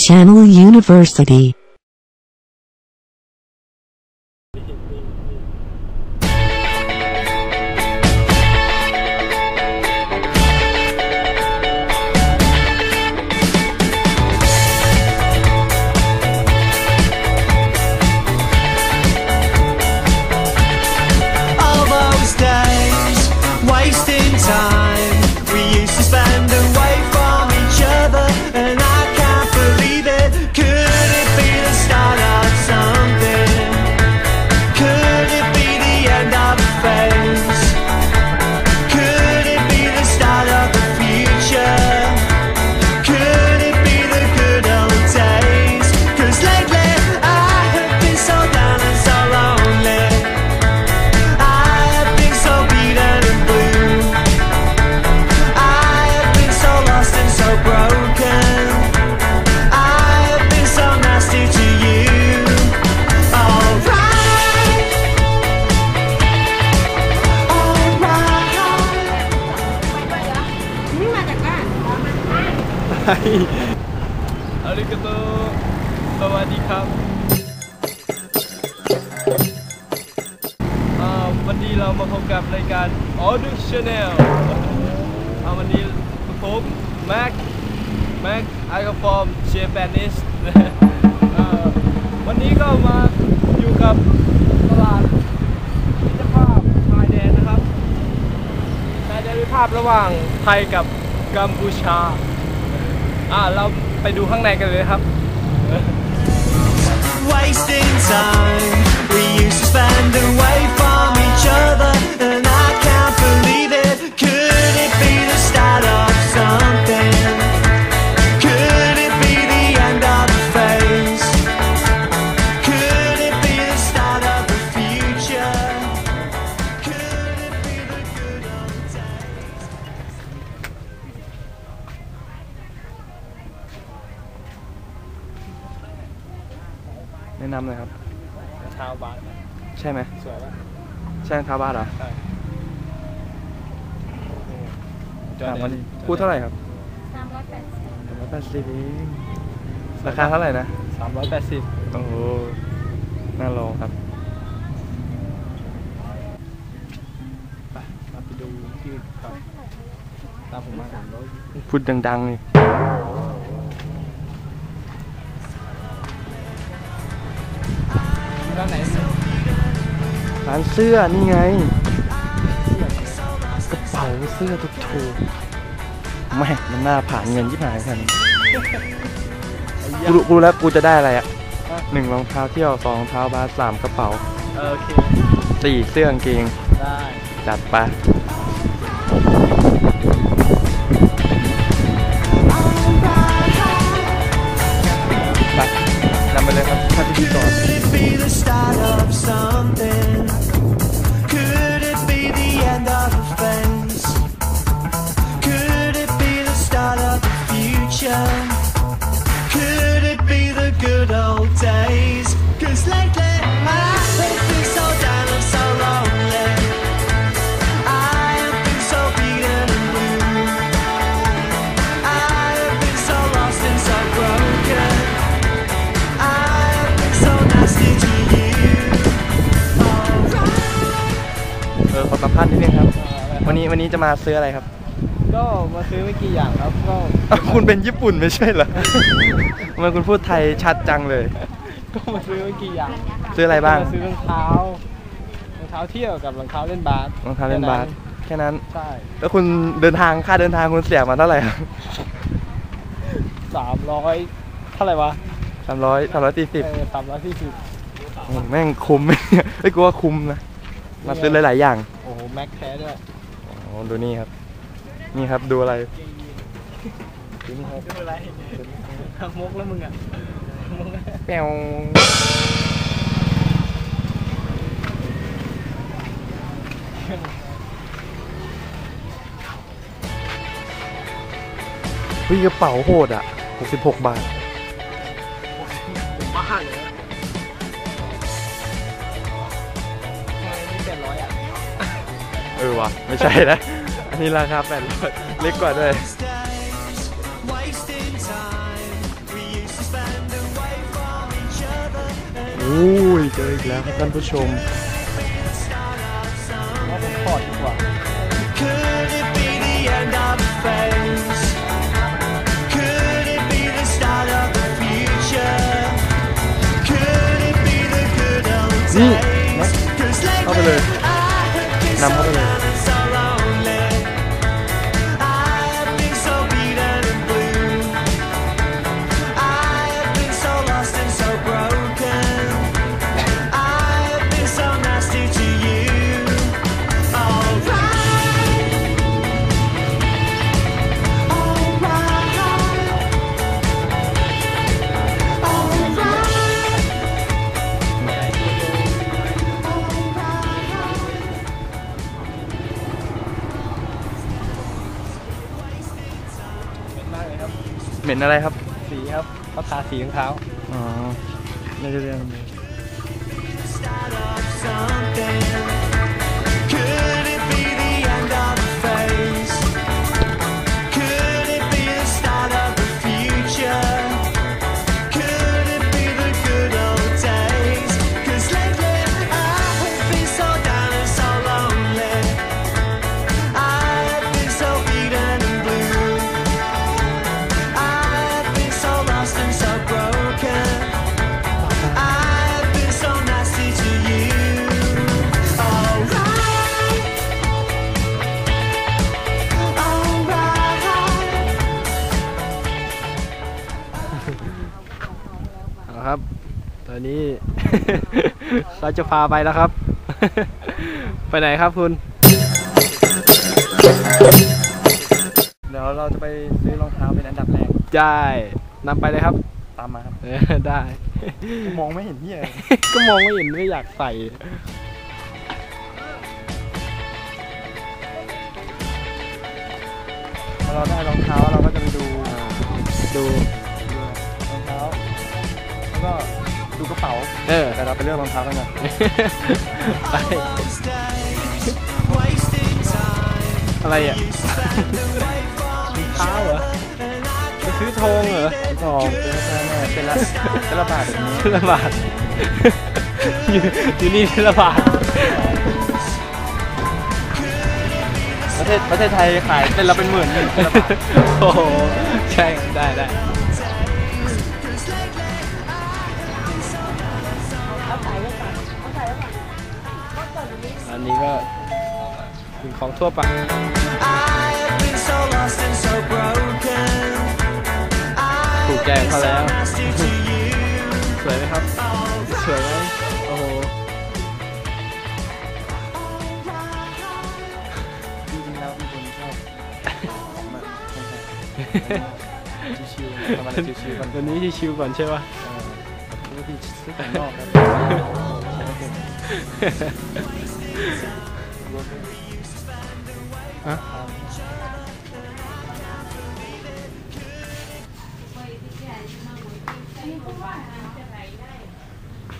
Channel University. all those days wasting time we used to spend อาริกาโตสวัสดีครับวันนี้เรามาพบกับรายการ Audio Channel อ่าวันนี้ผมแม็กแม็กไอคอฟอร์มเชฟแปนิสวันนี้ก็มาอยู่กับตลาดมิตรภาพชายแดนนะครับชายแดนมิตรภาพระหว่างไทยกับกัมพูชา อ่าเราไปดูข้างในกันเลยครับ Wasting time. We used to spend away from each other, แนะนำเลยครับ เท้าบาสใช่ไหมสวยป่ะใช่รองเท้าบ้านเหรอใช่ถามวันนี้พูดเท่าไหร่ครับสามร้อยแปดสิบร้อยแปดสิบเองราคาเท่าไหร่นะ สามร้อยแปดสิบโอ้โห น่าลองครับ ไปเราไปดูที่ครับตามผมมาสามร้อยพูดดังๆเลย ด้านไหนร้านเสื้อนี่ไง กระเป๋าเสื้อถูกๆไม่มันน่าผ่านเงินยี่หายกันกูรู้กูรู้แล้วกูจะได้อะไรอะหนึ่งรองเท้าเที่ยวสองรองเท้าบาสสามกระเป๋าโอเค สี่เสื้อกางเกง ได้ จัดไป ไปนำไปเลยครับท่านพิธีกร สัมภาษณ์นิดนึงครับ วันนี้วันนี้จะมาซื้ออะไรครับ ก็มาซื้อไม่กี่อย่างครับก็อ้าวคุณเป็นญี่ปุ่นไม่ใช่เหรอ ทำไมคุณพูดไทยชัดจังเลย ก็มาซื้อไม่กี่อย่างซื้ออะไรบ้างมาซื้อรองเท้ารองเท้าเที่ยวกับรองเท้าเล่นบาสรองเท้าเล่นบาสแค่นั้น ใช่แล้วคุณเดินทางค่าเดินทางคุณเสียมาเท่าไหร่ครับสามร้อยเท่าไหร่วะสามร้อยสามร้อยสี่สิบเออสามร้อยสี่สิบแม่งคุ้มไหมเนี่ยไม่กลัวาคุ้มนะ มาซื้อหลาย ๆ อย่างโอ้โห แม็กแท้ด้วยโอ้ดูนี่ครับ นี่ครับดูอะไรดูอะไรมุกแล้วมึงอะมุกอะแปวเฮ้ยกระเป๋าโหดอะ 66 บาท เออวะไม่ใช่นะ อันนี้ราคาแปดร้อยเล็กกว่าด้วยโอ้ยเจออีกแล้วท่านผู้ชมว่าผมถอดดีกว่า See? ครับเหม็นอะไรครับ สีครับเขาทาสีรองเท้าอ๋อไม่ได้เรื่องเครับ ตอนนี้ เราจะพาไปแล้วครับ ไปไหนครับคุณ เดี๋ยวเราจะไปซื้อรองเท้าเป็นอันดับแรกได้นำไปเลยครับ ตามมาครับ เออได้ มองไม่เห็นที่อะไรก็มองไม่เห็นไม่อยากใส่ พอเราได้รองเท้าเราก็จะไปดู ดู ก็ดูกระเป๋าเออ แต่เราไปเลือกรองเท้ากันก่อนไป Those days, wasting time. อะไรอะเท้าเหรอไปซื้อทองเหรอทองเป็นแค่แม่เป็นละเป็นละบาทแบบนี้เทละบาทอยู่อยู่นี่เทละบาทประเทศประเทศไทยขายเป็นละเป็นหมื่นเป็นเป็นละบาทโอ้โหใช่ได้ได้ อันนี้ก็เป็นของทั่วไป I have been so lost and so broken. ถูกใจของเขาแล้ว Nasty to you. สวยไหมครับ สวยไหมโอ้โหจริงๆแล้วเป็นคนชอบของแบบคนไทยชิวๆประมาณชิวๆกันวันนี้ชิวๆก่อนใช่ปะเออปกติซื้อของนอกครับใช้ไม่เป็น อะ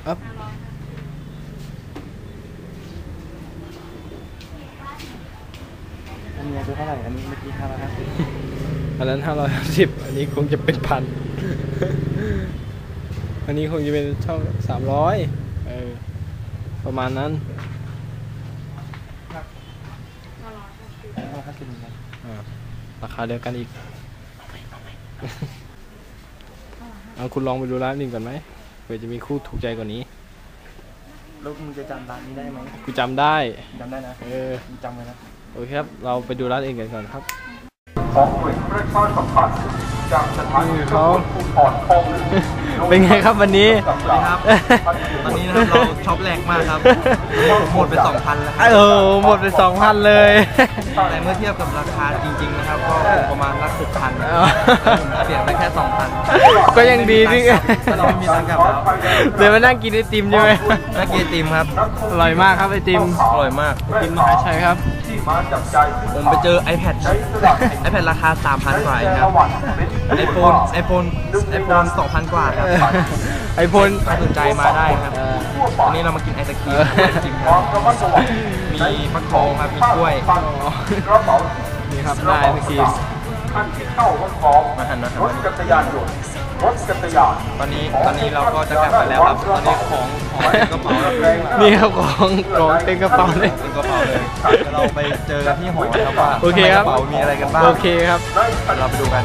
อัพอันนี้ซื้อเท่าไหร่ อันนี้เมื่อกี้ห้าร้อยห้าสิบอันนั้นห้าร้อยสิบอันนี้คงจะเป็นพัน อันนี้คงจะเป็นเท่าสามร้อยเออประมาณนั้น ห้าร้อยห้าสิบเหมือนกัน อ่า ราคาเดียวกันอีก เอาคุณลองไปดูร้านอื่นก่อนไหมเผื่อจะมีคู่ถูกใจกว่านี้ แล้วมึงจะจำร้านนี้ได้ไหมกูจำได้ จำได้นะเออ มึงจำไว้นะ โอเคครับ เราไปดูร้านอื่นกันก่อนครับ ของหน่วยประชาสัมพันธ์จากสถานีนี่ตำรเขาวจภูธรคลองหนึ่ง เป็นไงครับวันนี้สวัสดีครับตอนนี้นะครับเราช็อปแหลกมากครับหมดไป 2,000 แล้วครับเออหมดไปสองพันเลยแต่เมื่อเทียบกับราคาจริง ๆ นะครับ ก็ประมาณละ6,000เออผมเสียไปแค่ 2,000 ก็ยังดีที่เราไม่มีตังค์กลับแล้วเดี๋ยวมานั่งกินไอติมใช่ไหมเมื่อกี้ไอติมครับอร่อยมากครับไอติมอร่อยมากไอติมมหาชัยครับที่ มาจับใจายผมไปเจอ iPad ครับ iPad ราคา 3,000 กว่าเองครับ iPhone iPhone iPhone 2,000 กว่าครับไอพลถ้าสนใจมาได้ครับเออวันนี้เรามากินไอศครีมครับไอศครีมคครัวาบมระมัดระวังมีฟักทองครับมีกล้วยกระเป๋านี่ครับได้เมื่อกี้ท่านที่เช่ารถพร้อมมาหันมาหันรมาถจักรยานยนต์รถจักรยานตอนนี้ตอนนี้เราก็จะกลับกันแล้วครับตอนนี้ของ ของเต็มกระเป๋าแล้วนี่ครับของของเต็มกระเป๋าเลยเต็มกระเป๋าเลยเดี๋ยวเราไปเจอกันที่หอนะครับว่าโอเคครับ ในกระเป๋ามีอะไรกันบ้างโอเคครับในขณะเราไปดูกัน